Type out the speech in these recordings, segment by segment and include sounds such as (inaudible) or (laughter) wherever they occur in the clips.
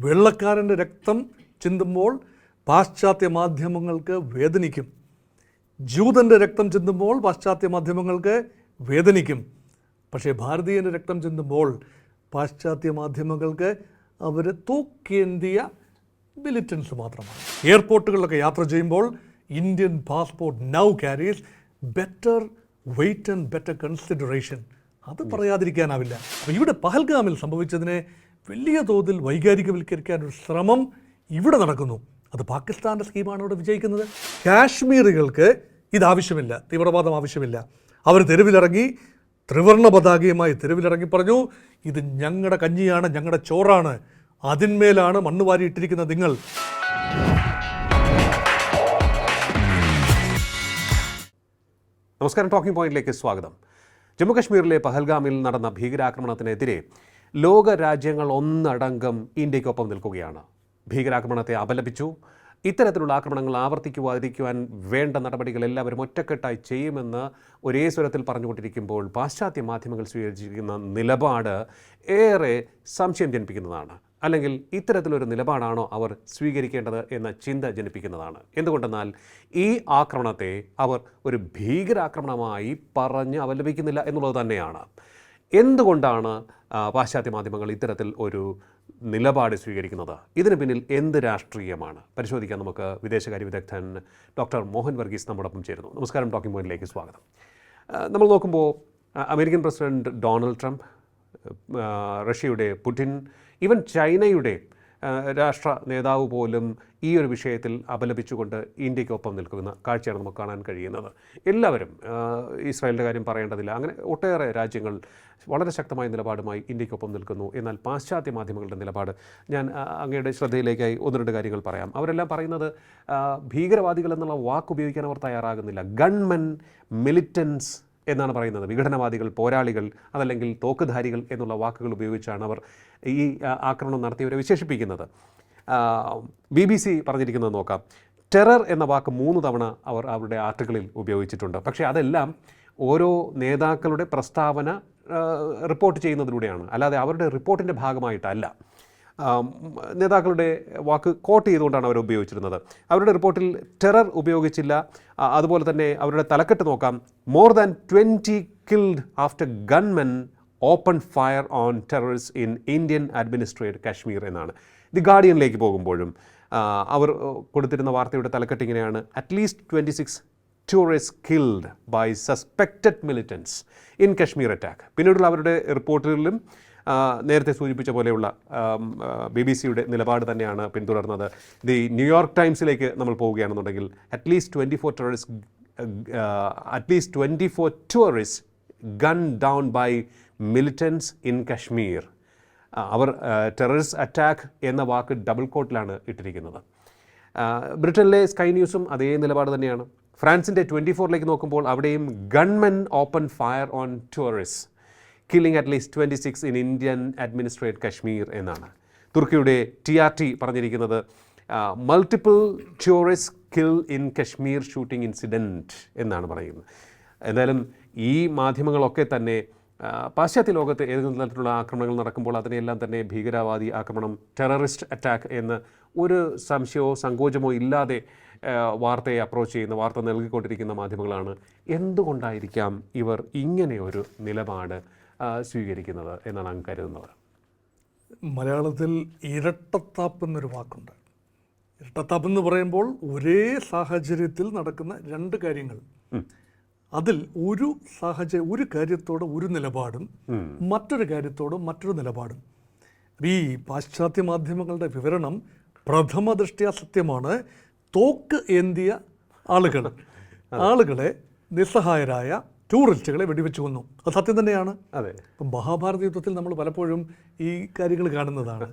വെള്ളക്കാരന്റെ രക്തം ചിന്തുമ്പോൾ പാശ്ചാത്യ മാധ്യമങ്ങൾക്ക് വേദനിക്കും. ജൂതന്റെ രക്തം ചിന്തുമ്പോൾ പാശ്ചാത്യ മാധ്യമങ്ങൾക്ക് വേദനിക്കും. പക്ഷേ ഭാരതീയന്റെ രക്തം ചിന്തുമ്പോൾ പാശ്ചാത്യ മാധ്യമങ്ങൾക്ക് അവർ തൂക്കേന്തിയ മിലിറ്റൻസ് മാത്രമാണ്. എയർപോർട്ടുകളിലൊക്കെ യാത്ര ചെയ്യുമ്പോൾ Indian passport now carries better weight and better consideration അത് പറയാതിരിക്കാനാവില്ല. അപ്പോൾ ഇവിടെ പഹൽഗാമിൽ സംഭവിച്ചതിനെ വലിയ തോതിൽ വൈകാരികവൽക്കരിക്കാൻ ഒരു ശ്രമം ഇവിടെ നടക്കുന്നു. അത് പാകിസ്ഥാന്റെ സ്കീമാണ് ഇവിടെ വിജയിക്കുന്നത്. കാശ്മീറുകൾക്ക് ഇതാവശ്യമില്ല. തീവ്രവാദം ആവശ്യമില്ല. അവർ തെരുവിലിറങ്ങി ത്രിവർണ പതാകയുമായി തെരുവിലിറങ്ങി പറഞ്ഞു ഇത് ഞങ്ങളുടെ കഞ്ഞിയാണ് ഞങ്ങളുടെ ചോറാണ്. അതിന്മേലാണ് മണ്ണ് വാരിയിട്ടിരിക്കുന്ന നിങ്ങൾ. നമസ്കാരം. ടോക്കിംഗ് പോയിന്റിലേക്ക് സ്വാഗതം. ജമ്മു ജമ്മുകശ്മീരിലെ പഹൽഗാമിൽ നടന്ന ഭീകരാക്രമണത്തിനെതിരെ ലോക രാജ്യങ്ങൾ ഒന്നടങ്കം ഇന്ത്യക്കൊപ്പം നിൽക്കുകയാണ്. ഭീകരാക്രമണത്തെ അപലപിച്ചു. ഇത്തരത്തിലുള്ള ആക്രമണങ്ങൾ ആവർത്തിക്കുവാതിരിക്കുവാൻ വേണ്ട നടപടികൾ എല്ലാവരും ഒറ്റക്കെട്ടായി ചെയ്യുമെന്ന് ഒരേ സ്വരത്തിൽ പറഞ്ഞുകൊണ്ടിരിക്കുമ്പോൾ പാശ്ചാത്യ മാധ്യമങ്ങൾ സ്വീകരിച്ചിരിക്കുന്ന നിലപാട് ഏറെ സംശയം ജനിപ്പിക്കുന്നതാണ്. അല്ലെങ്കിൽ ഇത്തരത്തിലൊരു നിലപാടാണോ അവർ സ്വീകരിക്കേണ്ടത് എന്ന ചിന്ത ജനിപ്പിക്കുന്നതാണ്. എന്തുകൊണ്ടെന്നാൽ ഈ ആക്രമണത്തെ അവർ ഒരു ഭീകരാക്രമണമായി പറഞ്ഞ് അവലംബിക്കുന്നില്ല എന്നുള്ളത് തന്നെയാണ്. എന്തുകൊണ്ടാണ് പാശ്ചാത്യ മാധ്യമങ്ങൾ ഇത്തരത്തിൽ ഒരു നിലപാട് സ്വീകരിക്കുന്നത്? ഇതിന് പിന്നിൽ എന്ത് രാഷ്ട്രീയമാണ്? പരിശോധിക്കാൻ നമുക്ക് വിദേശകാര്യ വിദഗ്ധൻ ഡോക്ടർ മോഹൻ വർഗീസ് നമ്മോടൊപ്പം ചേരുന്നു. നമസ്കാരം ടോക്കിംഗ് പോയിന്റിലേക്ക് സ്വാഗതം. നമ്മൾ നോക്കുമ്പോൾ അമേരിക്കൻ പ്രസിഡന്റ് ഡൊണാൾഡ് ട്രംപ് റഷ്യയുടെ പുടിൻ ഈവൻ ചൈനയുടെ രാഷ്ട്ര നേതാവ് പോലും ഈ ഒരു വിഷയത്തിൽ അപലപിച്ചുകൊണ്ട് ഇന്ത്യക്കൊപ്പം നിൽക്കുന്ന കാഴ്ചയാണ് നമുക്ക് കാണാൻ കഴിയുന്നത്. എല്ലാവരും ഇസ്രായേലിന്റെ കാര്യം പറയേണ്ടതില്ല. അങ്ങനെ ഒട്ടേറെ രാജ്യങ്ങൾ വളരെ ശക്തമായ നിലപാടുമായി ഇന്ത്യക്കൊപ്പം നിൽക്കുന്നു. എന്നാൽ പാശ്ചാത്യ മാധ്യമങ്ങളുടെ നിലപാട് ഞാൻ അങ്ങയുടെ ശ്രദ്ധയിലേക്കായി ഒന്ന് രണ്ട് കാര്യങ്ങൾ പറയാം. അവരെല്ലാം പറയുന്നത് ഭീകരവാദികൾ എന്നുള്ള വാക്ക് ഉപയോഗിക്കാൻ അവർ തയ്യാറാകുന്നില്ല. ഗൺമെൻ മിലിറ്റൻസ് എന്നാണ് പറയുന്നത്. വിഘടനവാദികൾ പോരാളികൾ അതല്ലെങ്കിൽ തോക്കുധാരികൾ എന്നുള്ള വാക്കുകൾ ഉപയോഗിച്ചാണ് അവർ ഈ ആക്രമണം നടത്തിയവരെ വിശേഷിപ്പിക്കുന്നത്. ബി ബി സി പറഞ്ഞിരിക്കുന്നത് നോക്കാം. ടെറർ എന്ന വാക്ക് മൂന്ന് തവണ അവർ അവരുടെ ആർട്ടിക്കിളിൽ ഉപയോഗിച്ചിട്ടുണ്ട്. പക്ഷേ അതെല്ലാം ഓരോ നേതാക്കളുടെ പ്രസ്താവന റിപ്പോർട്ട് ചെയ്യുന്നതിലൂടെയാണ്. അല്ലാതെ അവരുടെ റിപ്പോർട്ടിന്റെ ഭാഗമായിട്ടല്ല. നേതാക്കളുടെ വാക്ക് കോട്ട് ചെയ്തുകൊണ്ടാണ് അവർ ഉപയോഗിച്ചിരുന്നത്. അവരുടെ റിപ്പോർട്ടിൽ ടെറർ ഉപയോഗിച്ചില്ല. അതുപോലെ തന്നെ അവരുടെ തലക്കെട്ട് നോക്കാം. More than twenty killed after gunmen open fire on terrorist in Indian administrate Kashmir എന്നാണ്. ദി ഗാർഡിയനിലേക്ക് പോകുമ്പോഴും അവർ കൊടുത്തിരുന്ന വാർത്തയുടെ തലക്കെട്ട് ഇങ്ങനെയാണ്. At least twenty six tourist killed by suspected militants in Kashmir attack പിന്നീടുള്ള അവരുടെ റിപ്പോർട്ടുകളിലും നേരത്തെ സൂചിപ്പിച്ച പോലെയുള്ള ബി ബി സിയുടെ നിലപാട് തന്നെയാണ് പിന്തുടർന്നത്. ദി ന്യൂയോർക്ക് ടൈംസിലേക്ക് നമ്മൾ പോവുകയാണെന്നുണ്ടെങ്കിൽ at least twenty four terrorist at least twenty four tourist gun down by militants in Kashmir our terrorist attack എന്ന വാക്ക് ഡബിൾ കോട്ടിലാണ് ഇട്ടിരിക്കുന്നത്. ബ്രിട്ടനിലെ സ്കൈ ന്യൂസും അതേ നിലപാട് തന്നെയാണ്. ഫ്രാൻസിന്റെ ട്വന്റി ഫോറിലേക്ക് നോക്കുമ്പോൾ അവിടെയും gunmen open fire on tourist killing at least twenty six in Indian administrate Kashmir എന്നാണ്. തുർക്കിയുടെ ടി ആർ ടി പറഞ്ഞിരിക്കുന്നത് multiple tourist kill in Kashmir shooting incident എന്നാണ് പറയുന്നത്. എന്തായാലും ഈ മാധ്യമങ്ങളൊക്കെ തന്നെ പാശ്ചാത്യ ലോകത്ത് ഏതെങ്കിലും തരത്തിലുള്ള ആക്രമണങ്ങൾ നടക്കുമ്പോൾ അതിനെയെല്ലാം തന്നെ ഭീകരവാദി ആക്രമണം ടെററിസ്റ്റ് അറ്റാക്ക് എന്ന് ഒരു സംശയമോ സങ്കോചമോ ഇല്ലാതെ വാർത്തയെ അപ്രോച്ച് ചെയ്യുന്ന വാർത്ത നൽകിക്കൊണ്ടിരിക്കുന്ന മാധ്യമങ്ങളാണ്. എന്തുകൊണ്ടായിരിക്കാം ഇവർ ഇങ്ങനെ ഒരു നിലപാട് സ്വീകരിക്കുന്നത് എന്നാണ് അങ്ങ് കരുതുന്നത്. മലയാളത്തിൽ ഇരട്ടത്താപ്പ് എന്നൊരു വാക്കുണ്ട്. ഇരട്ടത്താപ്പ് എന്ന് പറയുമ്പോൾ ഒരേ സാഹചര്യത്തിൽ നടക്കുന്ന രണ്ട് കാര്യങ്ങൾ. അതിൽ ഒരു സാഹചര്യ ഒരു കാര്യത്തോട് ഒരു നിലപാടും മറ്റൊരു കാര്യത്തോട് മറ്റൊരു നിലപാടും. ഈ പാശ്ചാത്യ മാധ്യമങ്ങളുടെ വിവരണം പ്രഥമ ദൃഷ്ട്യാ സത്യമാണ്. തോക്ക് ഏന്തിയ ആളുകൾ. ആളുകളെ നിസ്സഹായരായ ടൂറിസ്റ്റുകളെ വെടിവെച്ച് കൊന്നു. അത് സത്യം തന്നെയാണ്. അതെ. ഇപ്പം മഹാഭാരത യുദ്ധത്തിൽ നമ്മൾ പലപ്പോഴും ഈ കാര്യങ്ങൾ കാണുന്നതാണ്.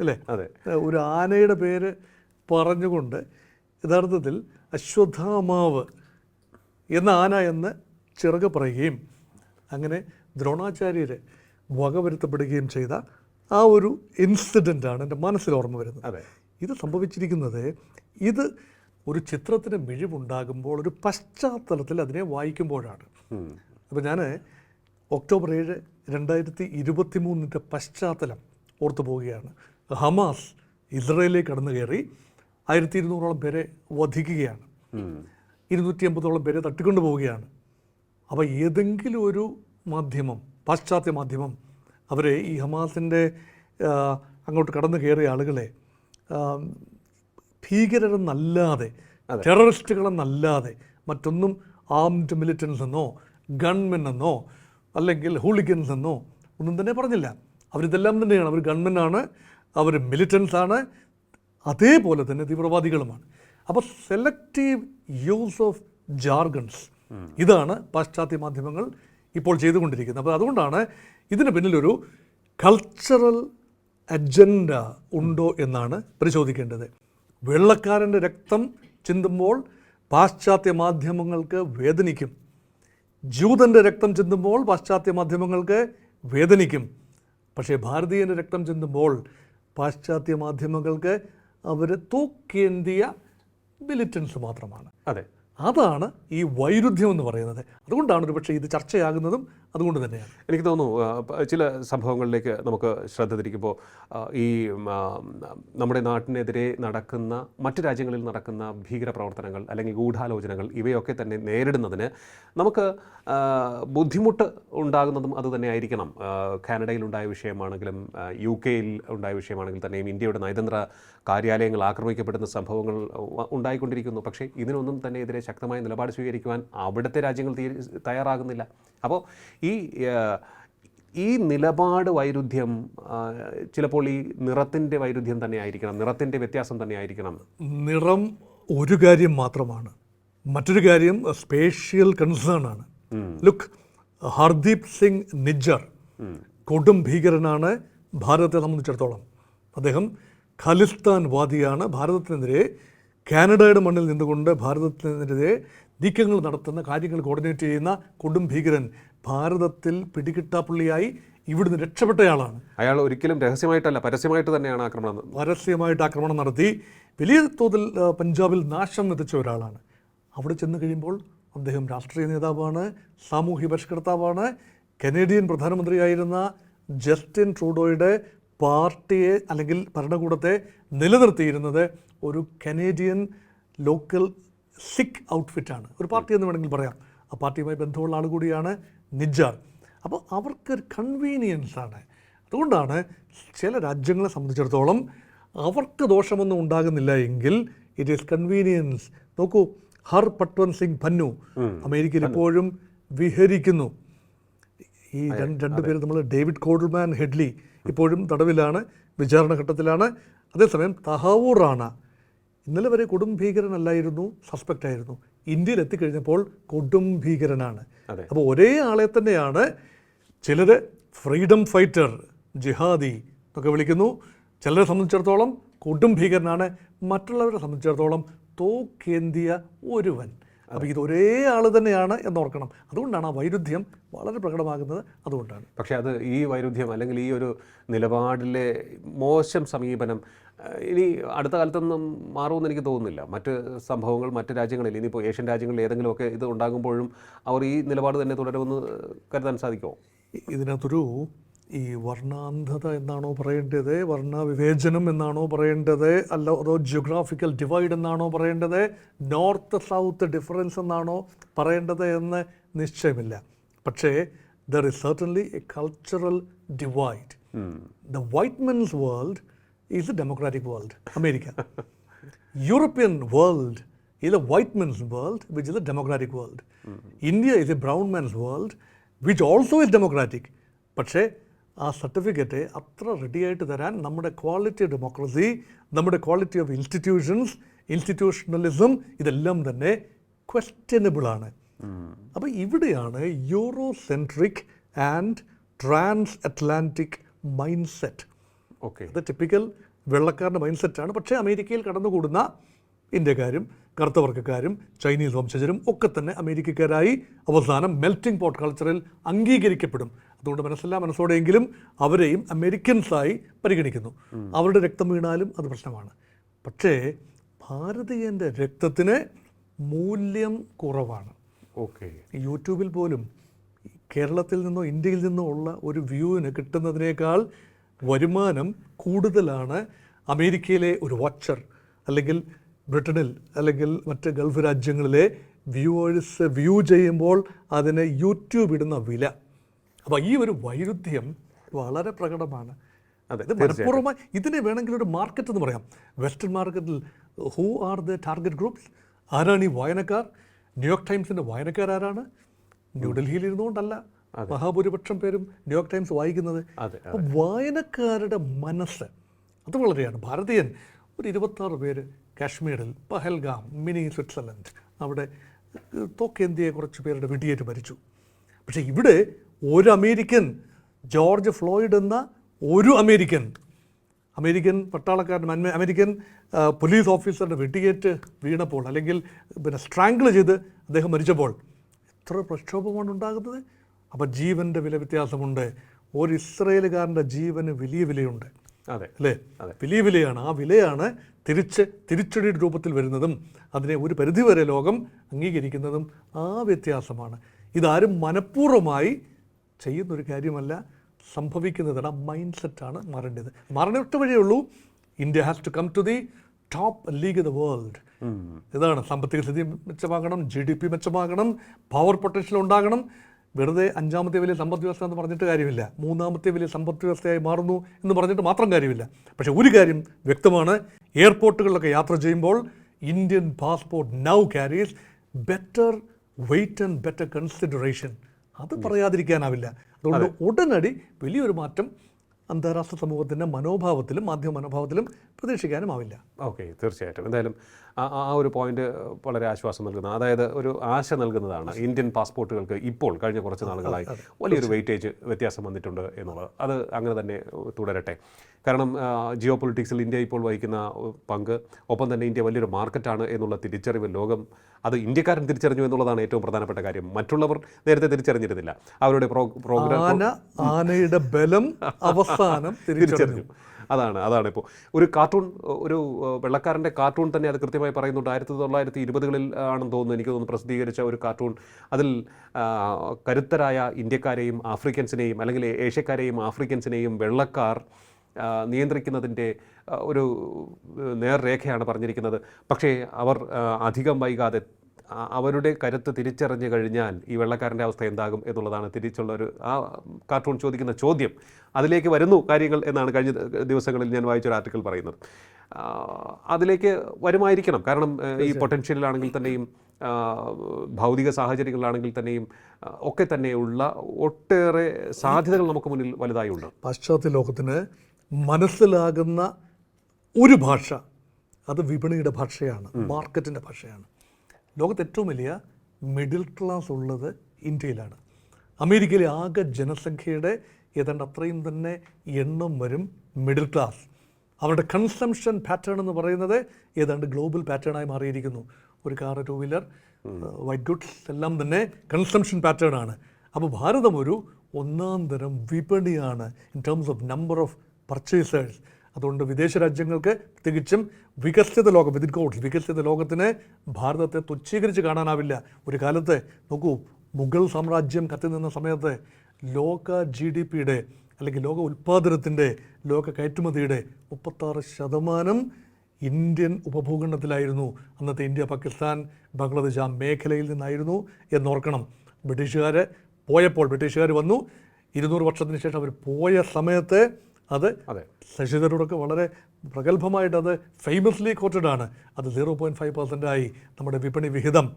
അല്ലേ? അതെ. ഒരു ആനയുടെ പേര് പറഞ്ഞുകൊണ്ട് യഥാർത്ഥത്തിൽ അശ്വത്ഥാമാവ് എന്ന ആന എന്ന് ചിറക് പറയുകയും അങ്ങനെ ദ്രോണാചാര്യരെ വകവരുത്തപ്പെടുകയും ചെയ്ത ആ ഒരു ഇൻസിഡന്റാണ് എന്റെ മനസ്സിൽ ഓർമ്മ വരുന്നത്. അതെ. ഇത് സംഭവിച്ചിരിക്കുന്നത് ഇത് ഒരു ചിത്രത്തിന് മിഴിവുണ്ടാകുമ്പോൾ ഒരു പശ്ചാത്തലത്തിൽ അതിനെ വായിക്കുമ്പോഴാണ്. അപ്പോൾ ഞാൻ ഒക്ടോബർ ഏഴ് രണ്ടായിരത്തി ഇരുപത്തി മൂന്നിന്റെ പശ്ചാത്തലം ഓർത്തു പോവുകയാണ് ഹമാസ് ഇസ്രയേലിലേക്ക് കടന്നു കയറി ആയിരത്തി ഇരുന്നൂറോളം പേരെ വധിക്കുകയാണ്. ഇരുന്നൂറ്റി അമ്പതോളം പേരെ തട്ടിക്കൊണ്ടു പോവുകയാണ് അപ്പോൾ ഏതെങ്കിലും ഒരു മാധ്യമം പാശ്ചാത്യ മാധ്യമം അവരെ ഈ ഹമാസിന്റെ അങ്ങോട്ട് കടന്നു കയറിയ ആളുകളെ ഭീകരരെന്നല്ലാതെ ടെററിസ്റ്റുകളെന്നല്ലാതെ മറ്റൊന്നും ആംഡ് മിലിറ്റൻസ് എന്നോ ഗൺമെൻ എന്നോ അല്ലെങ്കിൽ ഹൂളിഗൻസ് എന്നോ ഒന്നും തന്നെ പറഞ്ഞില്ല. അവരിതെല്ലാം തന്നെയാണ്. അവർ ഗൺമെനാണ് അവർ മിലിറ്റൻസ് ആണ് അതേപോലെ തന്നെ തീവ്രവാദികളുമാണ്. അപ്പോൾ സെലക്റ്റീവ് യൂസ് ഓഫ് ജാർഗൺസ് ഇതാണ് പാശ്ചാത്യ മാധ്യമങ്ങൾ ഇപ്പോൾ ചെയ്തുകൊണ്ടിരിക്കുന്നത്. അപ്പോൾ അതുകൊണ്ടാണ് ഇതിന് പിന്നിലൊരു കൾച്ചറൽ അജണ്ട ഉണ്ടോ എന്നാണ് പരിശോധിക്കേണ്ടത്. വെള്ളക്കാരന്റെ രക്തം ചിന്തുമ്പോൾ പാശ്ചാത്യ മാധ്യമങ്ങൾക്ക് വേദനിക്കും. ജൂതന്റെ രക്തം ചിന്തുമ്പോൾ പാശ്ചാത്യ മാധ്യമങ്ങൾക്ക് വേദനിക്കും. പക്ഷേ ഭാരതീയന്റെ രക്തം ചിന്തുമ്പോൾ പാശ്ചാത്യ മാധ്യമങ്ങൾക്ക് അവർ തൂക്കേന്തിയ ബിലിറ്റൻസ് മാത്രമാണ്. അതെ. അതാണ് ഈ വൈരുദ്ധ്യം എന്ന് പറയുന്നത്. അതുകൊണ്ടാണ് ഒരു പക്ഷേ ഇത് ചർച്ചയാകുന്നതും അതുകൊണ്ട് തന്നെയാണ്. എനിക്ക് തോന്നുന്നു ചില സംഭവങ്ങളിലേക്ക് നമുക്ക് ശ്രദ്ധ തിരിക്കുമ്പോൾ ഈ നമ്മുടെ നാട്ടിനെതിരെ നടക്കുന്ന മറ്റ് രാജ്യങ്ങളിൽ നടക്കുന്ന ഭീകരപ്രവർത്തനങ്ങൾ അല്ലെങ്കിൽ ഗൂഢാലോചനകൾ ഇവയൊക്കെ തന്നെ നേരിടുന്നതിന് നമുക്ക് ബുദ്ധിമുട്ട് ഉണ്ടാകുന്നതും അത് തന്നെ ആയിരിക്കണം. കാനഡയിൽ ഉണ്ടായ വിഷയമാണെങ്കിലും യു കെയിൽ ഉണ്ടായ വിഷയമാണെങ്കിൽ തന്നെയും ഇന്ത്യയുടെ നയതന്ത്ര കാര്യാലയങ്ങൾ ആക്രമിക്കപ്പെടുന്ന സംഭവങ്ങൾ ഉണ്ടായിക്കൊണ്ടിരിക്കുന്നു. പക്ഷേ ഇതിനൊന്നും തന്നെ എതിരെ ശക്തമായ നിലപാട് സ്വീകരിക്കുവാൻ അവിടുത്തെ രാജ്യങ്ങൾ തയ്യാറാകുന്നില്ല. അപ്പോൾ ഈ ഈ നിലപാട് വൈരുദ്ധ്യം ചിലപ്പോൾ ഈ നിറത്തിന്റെ വൈരുദ്ധ്യം തന്നെ ആയിരിക്കണം നിറത്തിന്റെ വ്യത്യാസം തന്നെ ആയിരിക്കണം. നിറം ഒരു കാര്യം മാത്രമാണ്. മറ്റൊരു കാര്യം സ്പേഷ്യൽ കൺസേൺ ആണ്. ലുക്ക് ഹർദീപ് സിംഗ് നിജ്ജർ കൊടും ഭീകരനാണ് ഭാരതത്തെ സംബന്ധിച്ചിടത്തോളം. അദ്ദേഹം ഖലിസ്ഥാൻ വാദിയാണ് ഭാരതത്തിനെതിരെ കാനഡയുടെ മണ്ണിൽ നിന്നുകൊണ്ട് ഭാരതത്തിനെതിരെ നീക്കങ്ങൾ നടത്തുന്ന കാര്യങ്ങൾ കോർഡിനേറ്റ് ചെയ്യുന്ന കൊടും ഭീകരൻ ഭാരതത്തിൽ പിടികിട്ടാപ്പുള്ളിയായി ഇവിടുന്ന് രക്ഷപ്പെട്ടയാളാണ്. അയാൾ ഒരിക്കലും രഹസ്യമായിട്ടല്ല പരസ്യമായിട്ട് തന്നെയാണ് ആക്രമണം. പരസ്യമായിട്ട് ആക്രമണം നടത്തി. വലിയ തോതിൽ പഞ്ചാബിൽ നാശം വിതച്ച ഒരാളാണ്. അവിടെ ചെന്ന് കഴിയുമ്പോൾ അദ്ദേഹം രാഷ്ട്രീയ നേതാവാണ് സാമൂഹ്യ പരിഷ്കർത്താവാണ്. കനേഡിയൻ പ്രധാനമന്ത്രിയായിരുന്ന ജസ്റ്റിൻ ട്രൂഡോയുടെ പാർട്ടിയെ അല്ലെങ്കിൽ ഭരണകൂടത്തെ നിലനിർത്തിയിരുന്നത് ഒരു കനേഡിയൻ ലോക്കൽ സിഖ് ഔട്ട്ഫിറ്റാണ്. ഒരു പാർട്ടി എന്ന് വേണമെങ്കിൽ പറയാം. ആ പാർട്ടിയുമായി ബന്ധമുള്ള ആൾ കൂടിയാണ് നിജാർ അപ്പോൾ അവർക്കൊരു കൺവീനിയൻസാണ് അതുകൊണ്ടാണ് ചില രാജ്യങ്ങളെ സംബന്ധിച്ചിടത്തോളം അവർക്ക് ദോഷമൊന്നും ഉണ്ടാകുന്നില്ല എങ്കിൽ ഇറ്റ് ഈസ് കൺവീനിയൻസ് നോക്കൂ ഹർ പട്വൻ സിംഗ് ഭന്നു അമേരിക്കയിൽ ഇപ്പോഴും വിഹരിക്കുന്നു. ഈ രണ്ട് രണ്ട് പേര് നമ്മൾ ഡേവിഡ് കോഡ്മാൻ ഹെഡ്ലി ഇപ്പോഴും തടവിലാണ് വിചാരണ ഘട്ടത്തിലാണ്. അതേസമയം തഹാവൂർ റാണ ഇന്നലെ വരെ കൊടും ഭീകരനല്ലായിരുന്നു സസ്പെക്റ്റ് ആയിരുന്നു. ഇന്ത്യയിൽ എത്തിക്കഴിഞ്ഞപ്പോൾ കൊടും ഭീകരനാണ്. അപ്പോൾ ഒരേ ആളെ തന്നെയാണ് ചിലർ ഫ്രീഡം ഫൈറ്റർ ജിഹാദി എന്നൊക്കെ വിളിക്കുന്നു. ചിലരെ സംബന്ധിച്ചിടത്തോളം കൊടും ഭീകരനാണ്. മറ്റുള്ളവരെ സംബന്ധിച്ചിടത്തോളം തോക്കേന്തിയ ഒരുവൻ. അപ്പോൾ ഇത് ഒരേ ആൾ തന്നെയാണ് എന്നോർക്കണം അതുകൊണ്ടാണ് ആ വൈരുദ്ധ്യം വളരെ പ്രകടമാകുന്നത് അതുകൊണ്ടാണ്. പക്ഷേ അത് ഈ വൈരുദ്ധ്യം അല്ലെങ്കിൽ ഈ ഒരു നിലപാടിലെ മോശം സമീപനം ഇനി അടുത്ത കാലത്തൊന്നും മാറുമെന്ന് എനിക്ക് തോന്നുന്നില്ല. മറ്റ് സംഭവങ്ങൾ മറ്റ് രാജ്യങ്ങളിൽ ഇനിയിപ്പോൾ ഏഷ്യൻ രാജ്യങ്ങളിൽ ഏതെങ്കിലുമൊക്കെ ഇത് ഉണ്ടാകുമ്പോഴും അവർ ഈ നിലപാട് തന്നെ തുടരുമെന്ന് കരുതാൻ സാധിക്കുമോ? ഇതിനകത്തൊരു ഈ വർണാന്ധത എന്നാണോ പറയേണ്ടത്? വർണവിവേചനം എന്നാണോ പറയേണ്ടത്? അല്ല അതോ ജിയോഗ്രാഫിക്കൽ ഡിവൈഡ് എന്നാണോ പറയേണ്ടത്? നോർത്ത് സൗത്ത് ഡിഫറൻസ് എന്നാണോ പറയേണ്ടത് എന്ന് നിശ്ചയമില്ല. പക്ഷേ there is certainly a cultural divide the white men's world is a democratic world America European world is a white men's world which is a democratic world India is a brown men's world which also is democratic പക്ഷേ ആ certificate അത്ര റെഡിയായിട്ട് തരാൻ നമ്മുടെ quality democracy നമ്മുടെ quality of institutions institutionalism ഇതെല്ലാം തന്നെ ക്വസ്റ്റ്യനബിളാണ് അപ്പോൾ ഇവിടെയാണ് Eurocentric and transatlantic mindset okay അത് ടിപ്പിക്കൽ വെള്ളക്കാരുടെ മൈൻഡ് സെറ്റാണ് പക്ഷേ അമേരിക്കയിൽ കടന്നുകൂടുന്ന ഇന്ത്യക്കാരും കറുത്ത വർഗക്കാരും ചൈനീസ് വംശജരും ഒക്കെ തന്നെ അമേരിക്കക്കാരായി അവസാനം മെൽറ്റിംഗ് പോട്ട് കൾച്ചറിൽ അംഗീകരിക്കപ്പെടും. അതുകൊണ്ട് മനസ്സില്ല മനസ്സോടെയെങ്കിലും അവരെയും അമേരിക്കൻസായി പരിഗണിക്കുന്നു. അവരുടെ രക്തം വീണാലും അത് പ്രശ്നമാണ്. പക്ഷേ ഭാരതീയന്റെ രക്തത്തിന് മൂല്യം കുറവാണ്. ഓക്കെ. യൂട്യൂബിൽ പോലും കേരളത്തിൽ നിന്നോ ഇന്ത്യയിൽ നിന്നോ ഉള്ള ഒരു വ്യൂവിന് കിട്ടുന്നതിനേക്കാൾ വരുമാനം കൂടുതലാണ് അമേരിക്കയിലെ ഒരു വാച്ചർ അല്ലെങ്കിൽ ബ്രിട്ടനിൽ അല്ലെങ്കിൽ മറ്റ് ഗൾഫ് രാജ്യങ്ങളിലെ വ്യൂവേഴ്സ് വ്യൂ ചെയ്യുമ്പോൾ അതിന് യൂട്യൂബ് ഇടുന്ന വില. അപ്പോൾ ഈ ഒരു വൈരുദ്ധ്യം വളരെ പ്രകടമാണ്. അതെ, മനഃപൂർവമായി ഇതിനെ വേണമെങ്കിൽ ഒരു മാർക്കറ്റ് എന്ന് പറയാം. വെസ്റ്റേൺ മാർക്കറ്റിൽ who are the target groups ആരാണ് ഈ വായനക്കാർ? ന്യൂയോർക്ക് ടൈംസിന്റെ വായനക്കാർ ആരാണ്? ന്യൂഡൽഹിയിൽ ഇരുന്നുകൊണ്ടല്ല. മഹാഭൂരിപക്ഷം പേരും ന്യൂയോർക്ക് ടൈംസ് വായിക്കുന്നത്. അപ്പോൾ വായനക്കാരുടെ മനസ്സ് അത് വളരെയാണ്. ഭാരതീയൻ ഒരു ഇരുപത്താറ് പേര് കാശ്മീരിൽ പഹൽഗാം മിനി സ്വിറ്റ്സർലൻഡ് അവിടെ തോക്കേന്ത്യയെ കുറച്ച് പേരുടെ വെടിയേറ്റ് മരിച്ചു. പക്ഷേ ഇവിടെ ഒരു അമേരിക്കൻ ജോർജ് ഫ്ലോയിഡ് എന്ന ഒരു അമേരിക്കൻ. അമേരിക്കൻ പട്ടാളക്കാരൻ അമേ- അമേരിക്കൻ പോലീസ് ഓഫീസറുടെ വെടിയേറ്റ് വീണപ്പോൾ അല്ലെങ്കിൽ പിന്നെ സ്ട്രാങ്കിൾ ചെയ്ത് അദ്ദേഹം മരിച്ചപ്പോൾ എത്ര പ്രക്ഷോഭമാണ് ഉണ്ടാകുന്നത്? അപ്പം ജീവന്റെ വില വ്യത്യാസമുണ്ട്. ഒരു ഇസ്രയേലുകാരന്റെ ജീവന് വലിയ വിലയുണ്ട്. അതെ. അല്ലേ? വലിയ വിലയാണ്. ആ വിലയാണ് തിരിച്ച് തിരിച്ചടിയുടെ രൂപത്തിൽ വരുന്നതും അതിനെ ഒരു പരിധിവരെ ലോകം അംഗീകരിക്കുന്നതും ആ വ്യത്യാസമാണ്. ഇതാരും മനഃപൂർവമായി ചെയ്യുന്നൊരു കാര്യമല്ല സംഭവിക്കുന്നതാണ് ആ മൈൻഡ് സെറ്റാണ് മാറേണ്ടത്. മാറേണ്ട ഒറ്റ വഴിയേ ഉള്ളൂ India has to come to the top league the world ഇതാണ് സാമ്പത്തിക സ്ഥിതി മെച്ചമാകണം ജി ഡി പി മെച്ചമാകണം പവർ പൊട്ടൻഷ്യൽ ഉണ്ടാകണം. വെറുതെ അഞ്ചാമത്തെ വലിയ സമ്പദ് വ്യവസ്ഥ എന്ന് പറഞ്ഞിട്ട് കാര്യമില്ല. മൂന്നാമത്തെ വലിയ സമ്പദ് വ്യവസ്ഥയായി മാറുന്നു എന്ന് പറഞ്ഞിട്ട് മാത്രം കാര്യമില്ല. പക്ഷേ ഒരു കാര്യം വ്യക്തമാണ് എയർപോർട്ടുകളിലൊക്കെ യാത്ര ചെയ്യുമ്പോൾ Indian passport now carries better weight and better consideration അത് പറയാതിരിക്കാനാവില്ല. അതുകൊണ്ട് ഉടനടി വലിയൊരു മാറ്റം അന്താരാഷ്ട്ര സമൂഹത്തിന്റെ മനോഭാവത്തിലും മാധ്യമ മനോഭാവത്തിലും പ്രതീക്ഷിക്കാനുമാവില്ല. ഓക്കെ തീർച്ചയായിട്ടും. എന്തായാലും ആ ഒരു പോയിന്റ് വളരെ ആശ്വാസം നൽകുന്ന അതായത് ഒരു ആശ നൽകുന്നതാണ് ഇന്ത്യൻ പാസ്പോർട്ടുകൾക്ക് ഇപ്പോൾ കഴിഞ്ഞ കുറച്ച് നാളുകളായി വലിയൊരു വെയിറ്റേജ് വ്യത്യാസം വന്നിട്ടുണ്ട് എന്നുള്ളത്. അത് അങ്ങനെ തന്നെ തുടരട്ടെ. കാരണം ജിയോ പൊളിറ്റിക്സിൽ ഇന്ത്യ ഇപ്പോൾ വഹിക്കുന്ന പങ്ക് ഒപ്പം തന്നെ ഇന്ത്യ വലിയൊരു മാർക്കറ്റാണ് എന്നുള്ള തിരിച്ചറിവ് ലോകം അത് ഇന്ത്യക്കാരൻ തിരിച്ചറിഞ്ഞു എന്നുള്ളതാണ് ഏറ്റവും പ്രധാനപ്പെട്ട കാര്യം. മറ്റുള്ളവർ നേരത്തെ തിരിച്ചറിഞ്ഞിരുന്നില്ല. അവരുടെ പ്രോഗ്രാം ആന ആനയുടെ ബലം (laughs) അവസാനം തിരിച്ചറിഞ്ഞു. അതാണ് അതാണ് ഇപ്പോൾ. ഒരു കാർട്ടൂൺ ഒരു വെള്ളക്കാരന്റെ കാർട്ടൂൺ തന്നെ അത് കൃത്യമായി പറയുന്നുണ്ട്. ആയിരത്തി തൊള്ളായിരത്തി ഇരുപതുകളിൽ ആണെന്ന് തോന്നുന്നു എനിക്ക് തോന്നുന്നു പ്രസിദ്ധീകരിച്ച ഒരു കാർട്ടൂൺ. അതിൽ കരുത്തരായ ഇന്ത്യക്കാരെയും ആഫ്രിക്കൻസിനെയും അല്ലെങ്കിൽ ഏഷ്യക്കാരെയും ആഫ്രിക്കൻസിനെയും വെള്ളക്കാർ നിയന്ത്രിക്കുന്നതിന്റെ ഒരു നേർരേഖയാണ് പറഞ്ഞിരിക്കുന്നത്. പക്ഷേ അവർ അധികം വൈകാതെ അവരുടെ കരുത്ത് തിരിച്ചറിഞ്ഞു കഴിഞ്ഞാൽ ഈ വെള്ളക്കാരന്റെ അവസ്ഥ എന്താകും എന്നുള്ളതാണ് തിരിച്ചുള്ള ഒരു ആ കാർട്ടൂൺ ചോദിക്കുന്ന ചോദ്യം. അതിലേക്ക് വരുന്നു കാര്യങ്ങൾ എന്നാണ് കഴിഞ്ഞ ദിവസങ്ങളിൽ ഞാൻ വായിച്ചൊരു ആർട്ടിക്കിൾ പറയുന്നത്. അതിലേക്ക് വരുമായിരിക്കണം. കാരണം ഈ പൊട്ടൻഷ്യലിലാണെങ്കിൽ തന്നെയും ഭൗതിക സാഹചര്യങ്ങളാണെങ്കിൽ തന്നെയും ഒക്കെ തന്നെയുള്ള ഒട്ടേറെ സാധ്യതകൾ നമുക്ക് മുന്നിൽ വലുതായി ഉണ്ട് പാശ്ചാത്യ ലോകത്തിന് മനസ്സിലാകുന്ന ഒരു ഭാഷ അത് വിപണിയുടെ ഭാഷയാണ് മാർക്കറ്റിന്റെ ഭാഷയാണ്. ലോകത്ത് ഏറ്റവും വലിയ മിഡിൽ ക്ലാസ് ഉള്ളത് ഇന്ത്യയിലാണ്. അമേരിക്കയിലെ ആകെ ജനസംഖ്യയുടെ ഏതാണ്ട് അത്രയും തന്നെ എണ്ണം വരും മിഡിൽ ക്ലാസ് അവരുടെ കൺസംഷൻ പാറ്റേൺ എന്ന് പറയുന്നത് ഏതാണ്ട് ഗ്ലോബൽ പാറ്റേണായി മാറിയിരിക്കുന്നു. ഒരു car two wheeler white goods എല്ലാം തന്നെ കൺസംഷൻ പാറ്റേൺ ആണ്. അപ്പോൾ ഭാരതം ഒരു ഒന്നാം തരം വിപണിയാണ് in terms of number of purchasers അതുകൊണ്ട് വിദേശ രാജ്യങ്ങൾക്ക് തികച്ചും വികസിത ലോകം വിതിൻ കോട്ട് വികസിത ലോകത്തിന് ഭാരതത്തെ തുച്ഛീകരിച്ച് കാണാനാവില്ല. ഒരു കാലത്ത് നോക്കൂ മുഗൾ സാമ്രാജ്യം കത്തി നിന്ന സമയത്ത് ലോക ജി ഡി പിയുടെ അല്ലെങ്കിൽ ലോക ഉൽപ്പാദനത്തിന്റെ ലോക കയറ്റുമതിയുടെ മുപ്പത്താറ് ശതമാനം ഇന്ത്യൻ ഉപഭൂഖണ്ഡത്തിലായിരുന്നു. അന്നത്തെ ഇന്ത്യ പാകിസ്ഥാൻ ബംഗ്ലാദേശ് ആ മേഖലയിൽ നിന്നായിരുന്നു എന്നോർക്കണം. ബ്രിട്ടീഷുകാർ പോയപ്പോൾ ബ്രിട്ടീഷുകാർ വന്നു. ഇരുന്നൂറ് വർഷത്തിന് ശേഷം അവർ പോയ സമയത്ത് അത് അതെ. ശശിധരൂടൊക്കെ വളരെ പ്രഗത്ഭമായിട്ട് അത് ഫേമസ്ലി കോട്ടഡ് ആണ്. അത് സീറോ പോയിന്റ് ഫൈവ് പെർസെന്റായി നമ്മുടെ വിപണി വിഹിതം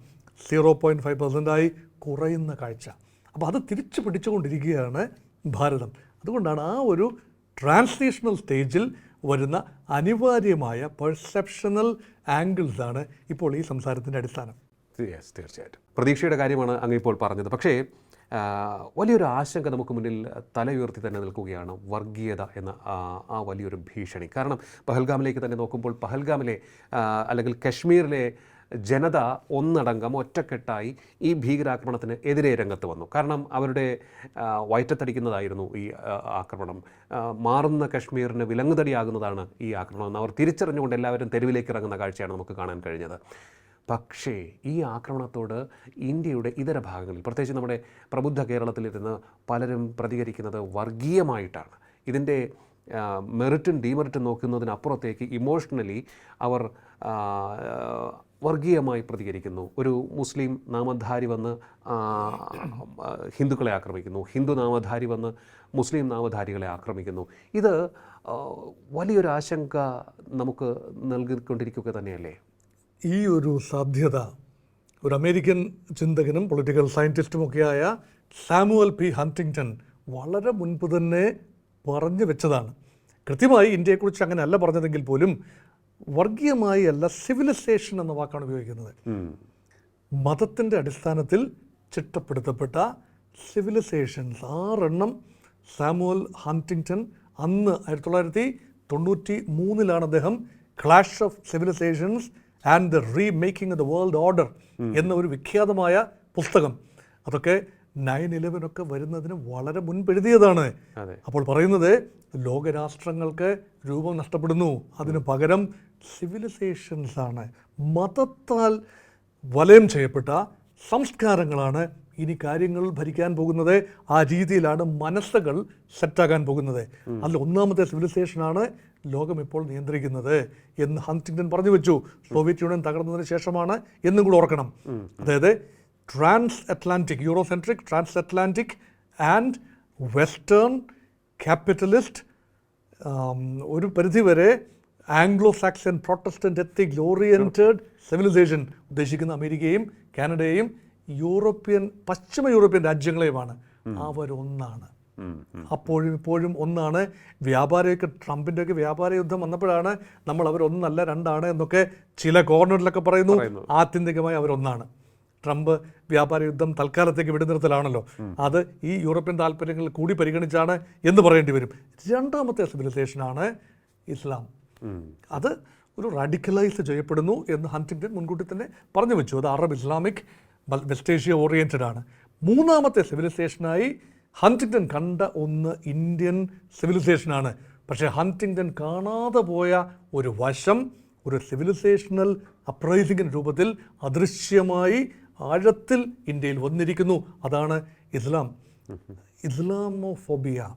സീറോ പോയിന്റ് ഫൈവ് പെർസെന്റായി കുറയുന്ന കാഴ്ച. അപ്പോൾ അത് തിരിച്ചു പിടിച്ചുകൊണ്ടിരിക്കുകയാണ് ഭാരതം. അതുകൊണ്ടാണ് ആ ഒരു ട്രാൻസ്ലേഷണൽ സ്റ്റേജിൽ വരുന്ന അനിവാര്യമായ പെർസെപ്ഷണൽ ആംഗിൾസാണ് ഇപ്പോൾ ഈ സംസാരത്തിന്റെ അടിസ്ഥാനം. തീർച്ചയായിട്ടും. പ്രതീക്ഷയുടെ കാര്യമാണ് അങ്ങ് ഇപ്പോൾ പറഞ്ഞത്. പക്ഷേ വലിയൊരു ആശങ്ക നമുക്ക് മുന്നിൽ തലയുയർത്തി തന്നെ നിൽക്കുകയാണ് വർഗീയത എന്ന ആ വലിയൊരു ഭീഷണി. കാരണം പഹൽഗാമിലേക്ക് തന്നെ നോക്കുമ്പോൾ പഹൽഗാമിലെ അല്ലെങ്കിൽ കശ്മീരിലെ ജനത ഒന്നടങ്കം ഒറ്റക്കെട്ടായി ഈ ഭീകരാക്രമണത്തിന് എതിരെ രംഗത്ത് വന്നു. കാരണം അവരുടെ വയറ്റത്തടിക്കുന്നതായിരുന്നു ഈ ആക്രമണം. മാറുന്ന കശ്മീരിന് വിലങ്ങുതടിയാകുന്നതാണ് ഈ ആക്രമണം. എന്ന് അവർ തിരിച്ചറിഞ്ഞുകൊണ്ട് എല്ലാവരും തെരുവിലേക്ക് ഇറങ്ങുന്ന കാഴ്ചയാണ് നമുക്ക് കാണാൻ കഴിഞ്ഞത്. പക്ഷേ ഈ ആക്രമണത്തോട് ഇന്ത്യയുടെ ഇതര ഭാഗങ്ങളിൽ പ്രത്യേകിച്ച് നമ്മുടെ പ്രബുദ്ധ കേരളത്തിലിരുന്ന് പലരും പ്രതികരിക്കുന്നത് വർഗീയമായിട്ടാണ്. ഇതിന്റെ മെറിറ്റും ഡീമെറിറ്റും നോക്കുന്നതിനപ്പുറത്തേക്ക് ഇമോഷണലി അവർ വർഗീയമായി പ്രതികരിക്കുന്നു. ഒരു മുസ്ലിം നാമധാരി വന്ന് ഹിന്ദുക്കളെ ആക്രമിക്കുന്നു. ഹിന്ദു നാമധാരി വന്ന് മുസ്ലിം നാമധാരികളെ ആക്രമിക്കുന്നു. ഇത് വലിയൊരു ആശങ്ക നമുക്ക് നൽകിക്കൊണ്ടിരിക്കുക തന്നെയല്ലേ? ഈ ഒരു സാധ്യത ഒരു അമേരിക്കൻ ചിന്തകനും പൊളിറ്റിക്കൽ സയന്റിസ്റ്റുമൊക്കെയായ സാമുവൽ പി. ഹണ്ടിങ്ടൺ വളരെ മുൻപ് തന്നെ പറഞ്ഞു വെച്ചതാണ്. കൃത്യമായി ഇന്ത്യയെക്കുറിച്ച് അങ്ങനെ അല്ല പറഞ്ഞതെങ്കിൽ പോലും വർഗീയമായി അല്ല സിവിലൈസേഷൻ എന്ന വാക്കാണ് ഉപയോഗിക്കുന്നത്. മതത്തിന്റെ അടിസ്ഥാനത്തിൽ ചിട്ടപ്പെടുത്തപ്പെട്ട സിവിലൈസേഷൻസ് ആറെണ്ണം സാമുവൽ ഹണ്ടിങ്ടൺ അന്ന് ആയിരത്തി തൊള്ളായിരത്തി തൊണ്ണൂറ്റി മൂന്നിലാണ് അദ്ദേഹം clash of civilisations and the remaking the world order എന്ന ഒരു വിഖ്യാതമായ പുസ്തകം. അതൊക്കെ നയൻ ഒക്കെ വരുന്നതിന് വളരെ മുൻപെഴുതിയതാണ് അപ്പോൾ പറയുന്നത് ലോകരാഷ്ട്രങ്ങൾക്ക് രൂപം നഷ്ടപ്പെടുന്നു. അതിന് പകരം സിവിലൈസേഷൻസാണ് മതത്താൽ വലയം ചെയ്യപ്പെട്ട സംസ്കാരങ്ങളാണ് ഇനി കാര്യങ്ങൾ ഭരിക്കാൻ പോകുന്നത് ആ രീതിയിലാണ് മനസ്സുകൾ സെറ്റാകാൻ പോകുന്നത്. അല്ല ഒന്നാമത്തെ സിവിലൈസേഷനാണ് ലോകം ഇപ്പോൾ നിയന്ത്രിക്കുന്നത് എന്ന് ഹന്തിങ്ടൺ പറഞ്ഞു വെച്ചു. സോവിയറ്റ് യൂണിയൻ തകർന്നതിന് ശേഷമാണ് എന്നും കൂടെ ഓർക്കണം. അതായത് transatlantic Eurocentric transatlantic and western capitalist ഒരു പരിധിവരെ Anglo Saxon Protestant ethic oriented civilisation ഉദ്ദേശിക്കുന്ന അമേരിക്കയും കാനഡയെയും യൂറോപ്യൻ പശ്ചിമ യൂറോപ്യൻ രാജ്യങ്ങളെയുമാണ് അവരൊന്നാണ്. അപ്പോഴും ഇപ്പോഴും ഒന്നാണ്. വ്യാപാരമൊക്കെ ട്രംപിന്റെയൊക്കെ വ്യാപാര യുദ്ധം വന്നപ്പോഴാണ് നമ്മൾ അവരൊന്നല്ല രണ്ടാണ് എന്നൊക്കെ ചില കോർണറിലൊക്കെ പറയുന്നു. ആത്യന്തികമായി അവരൊന്നാണ്. ട്രംപ് വ്യാപാര യുദ്ധം തൽക്കാലത്തേക്ക് വെടിനിർത്തലാണല്ലോ. അത് ഈ യൂറോപ്യൻ താല്പര്യങ്ങൾ കൂടി പരിഗണിച്ചാണ് എന്ന് പറയേണ്ടി വരും. രണ്ടാമത്തെ സിവിലൈസേഷനാണ് ഇസ്ലാം. അത് ഒരു റാഡിക്കലൈസ് ചെയ്യപ്പെടുന്നു എന്ന് ഹണ്ടിങ്ടൺ മുൻകൂട്ടി തന്നെ പറഞ്ഞു വെച്ചു. അത് Arab Islamic West Asia oriented ആണ്. മൂന്നാമത്തെ സിവിലൈസേഷനായി ഹണ്ടിങ്ടൺ കണ്ട ഒന്ന് ഇന്ത്യൻ സിവിലൈസേഷനാണ് പക്ഷേ ഹണ്ടിങ്ടൺ കാണാതെ പോയ ഒരു വശം ഒരു സിവിലൈസേഷണൽ അപ്രൈസിങ്ങിന്റെ രൂപത്തിൽ അദൃശ്യമായി ആഴത്തിൽ ഇന്ത്യയിൽ വന്നിരിക്കുന്നു. അതാണ് ഇസ്ലാം. ഇസ്ലാമോഫോബിയ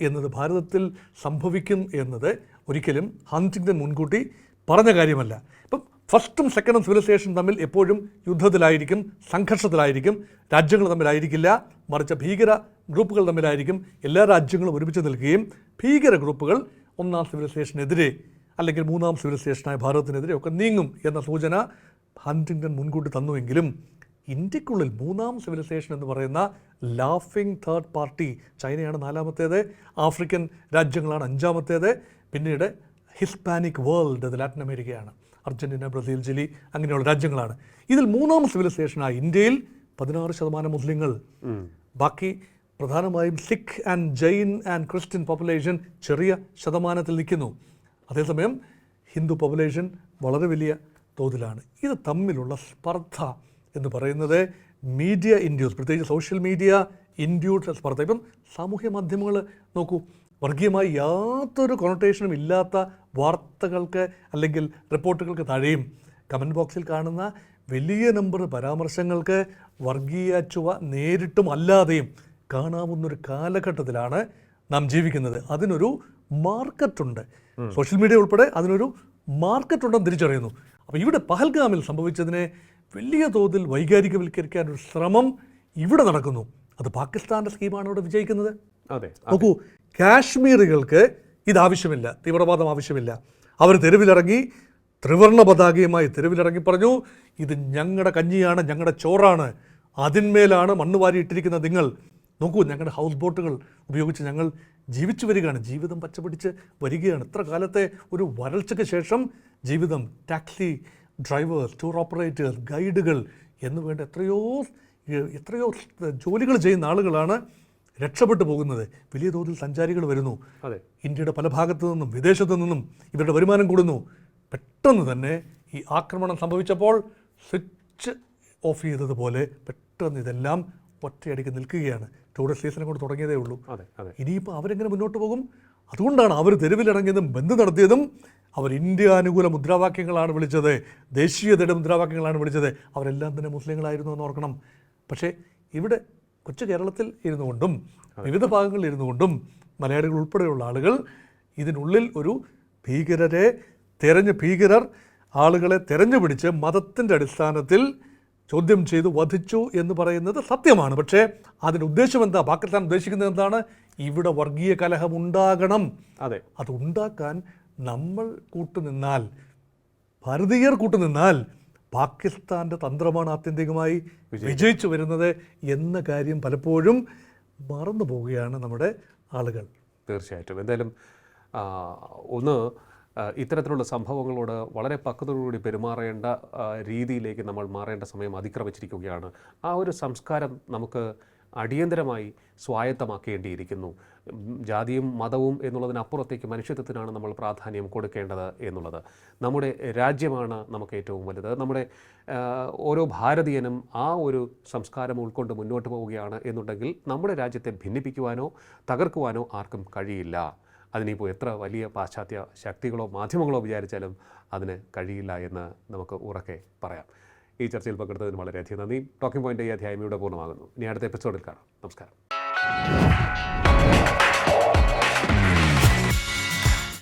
എന്നത് ഭാരതത്തിൽ സംഭവിക്കും എന്നത് ഒരിക്കലും ഹണ്ടിങ്ടൺ മുൻകൂട്ടി പറഞ്ഞ കാര്യമല്ല. ഇപ്പം ഫസ്റ്റും സെക്കൻഡും സിവിലൈസേഷൻ തമ്മിൽ എപ്പോഴും യുദ്ധത്തിലായിരിക്കും സംഘർഷത്തിലായിരിക്കും രാജ്യങ്ങൾ തമ്മിലായിരിക്കില്ല മറിച്ച് ഭീകര ഗ്രൂപ്പുകൾ തമ്മിലായിരിക്കും എല്ലാ രാജ്യങ്ങളും ഒരുമിച്ച് നിൽക്കുകയും ഭീകര ഗ്രൂപ്പുകൾ ഒന്നാം സിവിലൈസേഷനെതിരെ അല്ലെങ്കിൽ മൂന്നാം സിവിലൈസേഷനായ ഭാരതത്തിനെതിരെ ഒക്കെ നീങ്ങും എന്ന സൂചന ഹണ്ടിങ്ടൺ മുൻകൂട്ടി തന്നുവെങ്കിലും ഇന്ത്യക്കുള്ളിൽ മൂന്നാം സിവിലൈസേഷൻ എന്ന് പറയുന്ന ലാഫിംഗ് തേർഡ് പാർട്ടി ചൈനയാണ് നാലാമത്തേത് ആഫ്രിക്കൻ രാജ്യങ്ങളാണ് അഞ്ചാമത്തേത് പിന്നീട് ഹിസ്പാനിക് വേൾഡ് ലാറ്റിൻ അമേരിക്കയാണ്. അർജന്റീന ബ്രസീൽ ചിലി അങ്ങനെയുള്ള രാജ്യങ്ങളാണ്. ഇതിൽ മൂന്നാം സിവിലൈസേഷനായ ഇന്ത്യയിൽ പതിനാറ് ശതമാനം മുസ്ലിങ്ങൾ. ബാക്കി പ്രധാനമായും Sikh and Jain and Christian population ചെറിയ ശതമാനത്തിൽ നിൽക്കുന്നു. അതേസമയം ഹിന്ദു പോപ്പുലേഷൻ വളരെ വലിയ തോതിലാണ്. ഇത് തമ്മിലുള്ള സ്പർദ്ധ എന്ന് പറയുന്നത് മീഡിയ ഇൻഡ്യൂസ് പ്രത്യേകിച്ച് സോഷ്യൽ മീഡിയ ഇൻഡ്യൂസ് സ്പർദ്ധ. ഇപ്പം സാമൂഹ്യ മാധ്യമങ്ങൾ നോക്കൂ വർഗീയമായി യാതൊരു കൊണോട്ടേഷനും ഇല്ലാത്ത വാർത്തകൾക്ക് അല്ലെങ്കിൽ റിപ്പോർട്ടുകൾക്ക് താഴെയും കമന്റ് ബോക്സിൽ കാണുന്ന വലിയ നമ്പർ പരാമർശങ്ങൾക്ക് വർഗീയ ചുവ നേരിട്ടും അല്ലാതെയും കാണാവുന്നൊരു കാലഘട്ടത്തിലാണ് നാം ജീവിക്കുന്നത്. അതിനൊരു മാർക്കറ്റുണ്ട് സോഷ്യൽ മീഡിയ ഉൾപ്പെടെ അതിനൊരു മാർക്കറ്റുണ്ടെന്ന് തിരിച്ചറിയുന്നു. അപ്പോൾ ഇവിടെ പഹൽഗാമിൽ സംഭവിച്ചതിനെ വലിയ തോതിൽ വൈകാരികവൽക്കരിക്കാൻ ഒരു ശ്രമം ഇവിടെ നടക്കുന്നു. അത് പാകിസ്ഥാന്റെ സ്കീമാണ് ഇവിടെ വിജയിക്കുന്നത്? അതെ. നോക്കൂ കാശ്മീറുകൾക്ക് ഇതാവശ്യമില്ല തീവ്രവാദം ആവശ്യമില്ല. അവർ തെരുവിലിറങ്ങി ത്രിവർണ പതാകയുമായി തെരുവിലിറങ്ങി പറഞ്ഞു ഇത് ഞങ്ങളുടെ കഞ്ഞിയാണ് ഞങ്ങളുടെ ചോറാണ്. അതിന്മേലാണ് മണ്ണ് വാരിയിട്ടിരിക്കുന്ന നിങ്ങൾ. നോക്കൂ ഞങ്ങളുടെ ഹൗസ് ബോട്ടുകൾ ഉപയോഗിച്ച് ഞങ്ങൾ ജീവിച്ചു വരികയാണ്. ജീവിതം പച്ചപിടിച്ച് വരികയാണ്. ഇത്ര കാലത്തെ ഒരു വരൾച്ചയ്ക്ക് ശേഷം ജീവിതം ടാക്സി ഡ്രൈവർ ടൂർ ഓപ്പറേറ്റർ ഗൈഡുകൾ എന്നുവേണ്ട എത്രയോ എത്രയോ ജോലികൾ ചെയ്യുന്ന ആളുകളാണ് രക്ഷപ്പെട്ടു പോകുന്നത് വലിയ തോതിൽ സഞ്ചാരികൾ വരുന്നു. അതെ. ഇന്ത്യയുടെ പല ഭാഗത്തു നിന്നും വിദേശത്തു നിന്നും ഇവരുടെ വരുമാനം കൂടുന്നു. പെട്ടെന്ന് തന്നെ ഈ ആക്രമണം സംഭവിച്ചപ്പോൾ സ്വിച്ച് ഓഫ് ചെയ്തതുപോലെ പെട്ടെന്ന് ഇതെല്ലാം ഒറ്റയടിക്ക് നിൽക്കുകയാണ്. ടൂറിസ്റ്റ് സീസൺ കൊണ്ട് തുടങ്ങിയതേ ഉള്ളൂ. ഇനിയിപ്പോൾ അവരെങ്ങനെ മുന്നോട്ട് പോകും? അതുകൊണ്ടാണ് അവർ തെരുവിലിറങ്ങിയതും ബന്ദ് നടത്തിയതും അവർ ഇന്ത്യ അനുകൂല മുദ്രാവാക്യങ്ങളാണ് വിളിച്ചത് ദേശീയതയുടെ മുദ്രാവാക്യങ്ങളാണ് വിളിച്ചത്. അവരെല്ലാം തന്നെ മുസ്ലിങ്ങളായിരുന്നു എന്ന് ഓർക്കണം. പക്ഷേ ഇവിടെ കൊച്ചു കേരളത്തിൽ ഇരുന്നു കൊണ്ടും വിവിധ ഭാഗങ്ങളിൽ ഇരുന്നു കൊണ്ടും മലയാളികൾ ഉൾപ്പെടെയുള്ള ആളുകൾ ഇതിനുള്ളിൽ ഒരു ഭീകരരെ തെരഞ്ഞ് ഭീകരർ ആളുകളെ തെരഞ്ഞു പിടിച്ച് മതത്തിന്റെ അടിസ്ഥാനത്തിൽ ചോദ്യം ചെയ്തു വധിച്ചു എന്ന് പറയുന്നത് സത്യമാണ്. പക്ഷേ അതിന്റെ ഉദ്ദേശം എന്താ? പാകിസ്ഥാൻ ഉദ്ദേശിക്കുന്നത് എന്താണ്? ഇവിടെ വർഗീയ കലഹം ഉണ്ടാകണം. അതെ. അത് ഉണ്ടാക്കാൻ നമ്മൾ കൂട്ടുനിന്നാൽ ഭാരതീയർ കൂട്ടുനിന്നാൽ പാകിസ്ഥാന്റെ തന്ത്രമാണ് ആത്യന്തികമായി വിജയിച്ചു വരുന്നത് എന്ന കാര്യം പലപ്പോഴും മറന്നു പോവുകയാണ് നമ്മുടെ ആളുകൾ. തീർച്ചയായിട്ടും. എന്തായാലും ഒന്ന് ഇത്തരത്തിലുള്ള സംഭവങ്ങളോട് വളരെ പക്വതയോടുകൂടി പെരുമാറേണ്ട രീതിയിലേക്ക് നമ്മൾ മാറേണ്ട സമയം അതിക്രമിച്ചിരിക്കുകയാണ്. ആ ഒരു സംസ്കാരം നമുക്ക് അടിയന്തരമായി സ്വായത്തമാക്കേണ്ടിയിരിക്കുന്നു. ജാതിയും മതവും എന്നുള്ളതിനപ്പുറത്തേക്ക് മനുഷ്യത്വത്തിനാണ് നമ്മൾ പ്രാധാന്യം കൊടുക്കേണ്ടത് എന്നുള്ളത്. നമ്മുടെ രാജ്യമാണ് നമുക്ക് ഏറ്റവും വലുത്. നമ്മുടെ ഓരോ ഭാരതീയനും ആ ഒരു സംസ്കാരം ഉൾക്കൊണ്ട് മുന്നോട്ട് പോവുകയാണ് എന്നുണ്ടെങ്കിൽ നമ്മുടെ രാജ്യത്തെ ഭിന്നിപ്പിക്കുവാനോ തകർക്കുവാനോ ആർക്കും കഴിയില്ല. അതിനിപ്പോൾ എത്ര വലിയ പാശ്ചാത്യ ശക്തികളോ മാധ്യമങ്ങളോ വിചാരിച്ചാലും അതിന് കഴിയില്ല എന്ന് നമുക്ക് ഉറക്കെ പറയാം. ഈ ചർച്ചയിൽ പങ്കെടുത്തതിന് വളരെയധികം നന്ദി. ടോക്കിംഗ് പോയിന്റ് ഈ അധ്യായം ഇവിടെ പൂർണമാകുന്നു. ഇനി അടുത്ത എപ്പിസോഡിൽ കാണാം. നമസ്കാരം.